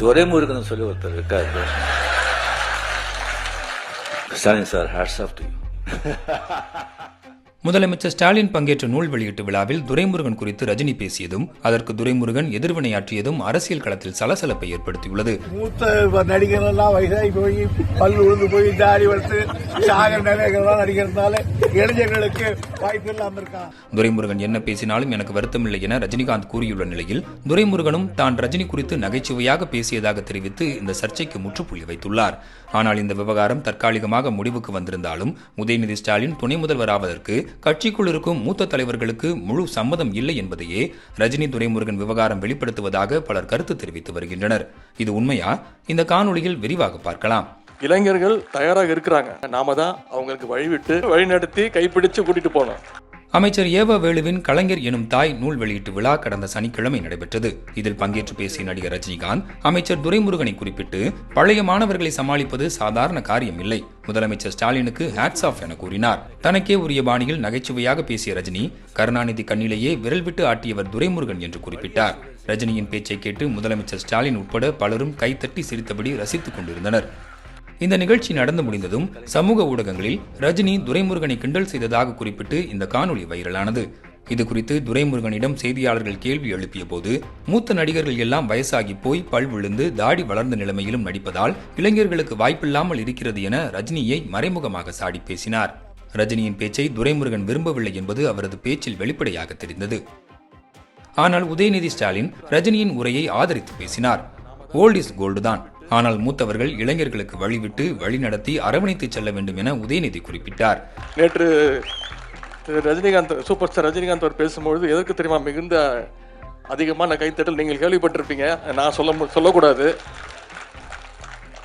துரைமுருகன் சொல்லி ஒருத்தர் இருக்கார். Stalin sir hats off to முதலமைச்சர் ஸ்டாலின் பங்கேற்ற நூல் வெளியீட்டு விழாவில் துரைமுருகன் குறித்து ரஜினி பேசியதும் அதற்கு துரைமுருகன் எதிர்வினையாற்றியதும் அரசியல் களத்தில் சலசலப்பை ஏற்படுத்தியுள்ளது. மூத்த நடிகர் எல்லாம் வயசாகி போய் பல்லு விழுந்து போய் தாடி வளர்த்து சாகர் இளைஞர்களுக்கு வாய்ப்பு இல்லாம இருக்கான் துரைமுருகன் என்ன பேசினாலும் எனக்கு வருத்தமில்லை என ரஜினிகாந்த் கூறியுள்ள நிலையில் துரைமுருகனும் தான் ரஜினி குறித்து நகைச்சுவையாக பேசியதாக தெரிவித்து இந்த சர்ச்சைக்கு முற்றுப்புள்ளி வைத்துள்ளார். ஆனால் இந்த விவகாரம் தற்காலிகமாக முடிவுக்கு வந்திருந்தாலும் உதயநிதி ஸ்டாலின் துணை முதல்வராவதற்கு கட்சிக்குள் இருக்கும் மூத்த தலைவர்களுக்கு முழு சம்மதம் இல்லை என்பதையே ரஜினி துரைமுருகன் விவகாரம் வெளிப்படுத்துவதாக பலர் கருத்து தெரிவித்து வருகின்றனர். இது உண்மையா? இந்த காணொளியில் விரிவாக பார்க்கலாம். இளைஞர்கள் தயாராக இருக்கிறாங்க. நாம தான் அவங்களுக்கு வழிவிட்டு வழிநடத்தி கைப்பிடிச்சு கூட்டிட்டு போனோம் அமைச்சர் ஏவ வேலுவின் கலைஞர் எனும் தாய் நூல் வெளியீட்டு விழா கடந்த சனிக்கிழமை நடைபெற்றது. இதில் பங்கேற்று பேசிய நடிகர் ரஜினிகாந்த் அமைச்சர் துரைமுருகனை குறிப்பிட்டு பழைய மாணவர்களை சமாளிப்பது சாதாரண காரியம் இல்லை முதலமைச்சர் ஸ்டாலினுக்கு ஹேட்ஸ் ஆஃப் என கூறினார். தனக்கே உரிய பாணியில் நகைச்சுவையாக பேசிய ரஜினி கருணாநிதி கண்ணிலேயே விரல் விட்டு ஆட்டியவர் துரைமுருகன் என்று குறிப்பிட்டார். ரஜினியின் பேச்சை கேட்டு முதலமைச்சர் ஸ்டாலின் உட்பட பலரும் கைத்தட்டி சிரித்தபடி ரசித்துக் கொண்டிருந்தனர். இந்த நிகழ்ச்சி நடந்து முடிந்ததும் சமூக ஊடகங்களில் ரஜினி துரைமுருகனை கிண்டல் செய்ததாக குறிப்பிட்டு இந்த காணொளி வைரலானது. இது குறித்து துரைமுருகனிடம் செய்தியாளர்கள் கேள்வி எழுப்பிய போது மூத்த நடிகர்கள் எல்லாம் வயசாகி போய் பல் விழுந்து தாடி வளர்ந்த நிலைமையிலும் நடிப்பதால் இளைஞர்களுக்கு வாய்ப்பில்லாமல் இருக்கிறது என ரஜினியை மறைமுகமாக சாடி பேசினார். ரஜினியின் பேச்சை துரைமுருகன் விரும்பவில்லை என்பது அவரது பேச்சில் வெளிப்படையாக தெரிந்தது. ஆனால் உதயநிதி ஸ்டாலின் ரஜினியின் உரையை ஆதரித்து பேசினார். ஓல்ட் இஸ் கோல்டு தான் ஆனால் மூத்தவர்கள் இளைஞர்களுக்கு வழிவிட்டு வழிநடத்தி அரவணைத்து செல்ல வேண்டும் என உதயநிதி குறிப்பிட்டார். நேற்று ரஜினிகாந்த் சூப்பர் ஸ்டார் ரஜினிகாந்த் அவர் பேசும்பொழுது எதற்கு தெரியுமா மிகுந்த அதிகமான கைத்தட்டல் நீங்கள் கேள்விப்பட்டிருப்பீங்க. நான் சொல்ல மு- சொல்லக்கூடாது.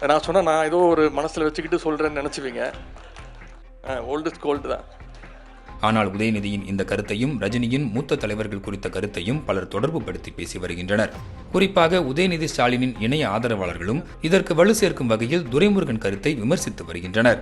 நான் சொன்னால் நான் ஏதோ ஒரு மனசில் வச்சுக்கிட்டு சொல்கிறேன்னு நினச்சிப்பீங்க. ஓல்டு கோல்டு தான். ஆனால் உதயநிதியின் இந்த கருத்தையும் ரஜினியின் மூத்த தலைவர்கள் குறித்த கருத்தையும் பலர் தொடர்பு படுத்தி பேசி வருகின்றனர். குறிப்பாக உதயநிதி ஸ்டாலினின் இணைய ஆதரவாளர்களும் இதற்கு வலு சேர்க்கும் வகையில் துரைமுருகன் கருத்தை விமர்சித்து வருகின்றனர்.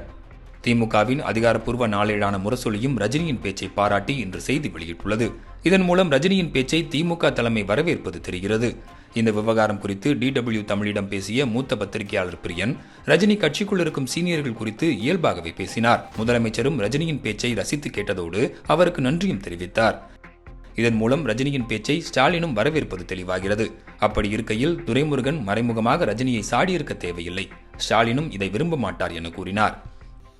திமுகவின் அதிகாரப்பூர்வ நாளேடான முரசொலியும் ரஜினியின் பேச்சை பாராட்டி இன்று செய்தி வெளியிட்டுள்ளது. இதன் மூலம் ரஜினியின் பேச்சை திமுக தலைமை வரவேற்பது தெரிகிறது. இந்த விவகாரம் குறித்து டிடபிள்யூ தமிழிடம் பேசிய மூத்த பத்திரிகையாளர் பிரியன் ரஜினி கட்சிக்குள் இருக்கும் சீனியர்கள் குறித்து இயல்பாகவே பேசினார். முதலமைச்சரும் ரஜினியின் பேச்சை ரசித்து கேட்டதோடு அவருக்கு நன்றியும் தெரிவித்தார். இதன் மூலம் ரஜினியின் பேச்சை ஸ்டாலினும் வரவேற்பது தெளிவாகிறது. அப்படி இருக்கையில் துரைமுருகன் மறைமுகமாக ரஜினியை சாடியிருக்க தேவையில்லை. ஸ்டாலினும் இதை விரும்ப மாட்டார் என கூறினார்.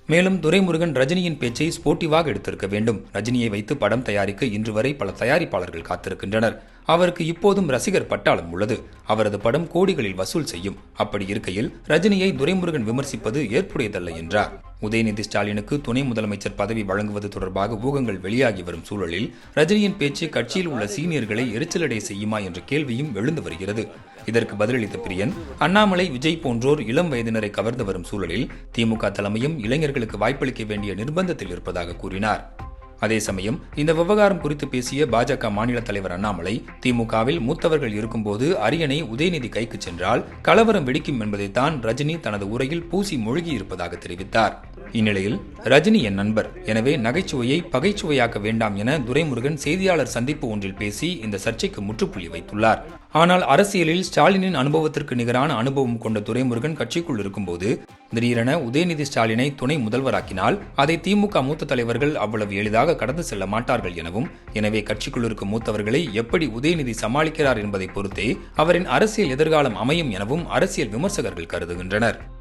மேலும் துரைமுருகன் ரஜினியின் பேச்சை ஸ்போர்ட்டிவாக எடுத்திருக்க வேண்டும். ரஜினியை வைத்து படம் தயாரிக்க இன்று வரை பல தயாரிப்பாளர்கள் காத்திருக்கின்றனர். அவருக்கு இப்போதும் ரசிகர் பட்டாளம் உள்ளது. அவரது படம் கோடிகளில் வசூல் செய்யும். அப்படி இருக்கையில் ரஜினியை துரைமுருகன் விமர்சிப்பது ஏற்புடையதல்ல என்றார். உதயநிதி ஸ்டாலினுக்கு துணை முதலமைச்சர் பதவி வழங்குவது தொடர்பாக ஊகங்கள் வெளியாகி வரும் சூழலில் ரஜினியின் பேச்சு கட்சியில் உள்ள சீனியர்களை எரிச்சலடை செய்யுமா என்ற கேள்வியும் எழுந்து வருகிறது. இதற்கு பதிலளித்த பிரியன் அண்ணாமலை விஜய் போன்றோர் இளம் வயதினரை கவர்ந்து வரும் சூழலில் திமுக தலைமையும் இளைஞர்களுக்கு வாய்ப்பளிக்க வேண்டிய நிர்பந்தத்தில் இருப்பதாக கூறினார். அதே சமயம் இந்த விவகாரம் குறித்து பேசிய பாஜக மாநில தலைவர் அண்ணாமலை திமுகவில் மூத்தவர்கள் இருக்கும்போது அரியணை உதயநிதி கைக்கு சென்றால் கலவரம் வெடிக்கும் என்பதைத்தான் ரஜினி தனது உரையில் பூசி மூழ்கி இருப்பதாக தெரிவித்தார். இந்நிலையில் ரஜினி என் நண்பர். எனவே நகைச்சுவையை பகைச்சுவையாக்க வேண்டாம் என துரைமுருகன் செய்தியாளர் சந்திப்பு ஒன்றில் பேசி இந்த சர்ச்சைக்கு முற்றுப்புள்ளி வைத்துள்ளார். ஆனால் அரசியலில் ஸ்டாலினின் அனுபவத்திற்கு நிகரான அனுபவம் கொண்ட துரைமுருகன் கட்சிக்குள் இருக்கும்போது திடீரென உதயநிதி ஸ்டாலினை துணை முதல்வராக்கினால் அதை திமுக மூத்த தலைவர்கள் அவ்வளவு எளிதாக கடந்து செல்ல மாட்டார்கள் எனவும் எனவே கட்சிக்குள் இருக்கும் மூத்தவர்களை எப்படி உதயநிதி சமாளிக்கிறார் என்பதை பொறுத்தே அவரின் அரசியல் எதிர்காலம் அமையும் எனவும் அரசியல் விமர்சகர்கள் கருதுகின்றனர்.